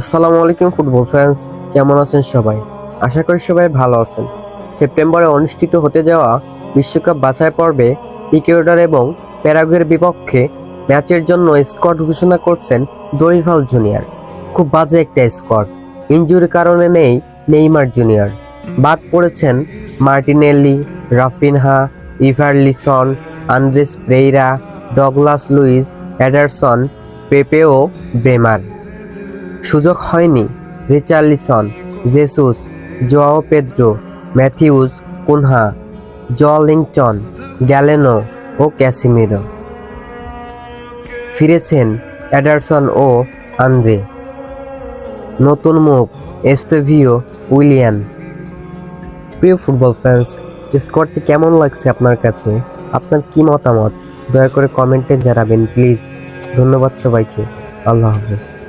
আসসালামু আলাইকুম, football fans. কেমন আছেন সবাই? আশা করি সবাই ভালো আছেন। সেপ্টেম্বরে অনুষ্ঠিত হতে যাওয়া বিশ্বকাপ বাছাই পর্বে ইকুয়েডর এবং প্যারাগুয়ের বিপক্ষে ম্যাচের জন্য স্কোয়াড ঘোষণা করছেন দরিফাল জুনিয়র। খুব বাজে একটা স্কোয়াড। ইনজুরির কারণে নেই নেইমার জুনিয়র। বাদ পড়েছেন Martinelli Raphinha, Evanilson, Andreas Pereira Douglas Luiz, Ederson Pepe ও ব্রেমার। সুযোগ হয়নি। Richarlison, Jesus, Joao Pedro, Matheus, Cunha Joelinton Galeno ও ক্যাসিমিরো। ফিরেছেন অ্যাডারসন ও আন্দ্রে। নতুন মুখ, এস্তেভিও উইলিয়ান। প্রিয় ফুটবল ফ্যান্স, স্কোয়াডটি কেমন লাগছে আপনার কাছে? আপনার কি মতামত? দয়া করে কমেন্টে জানাবেন, প্লিজ। ধন্যবাদ সবাইকে। আল্লাহ হাফেজ।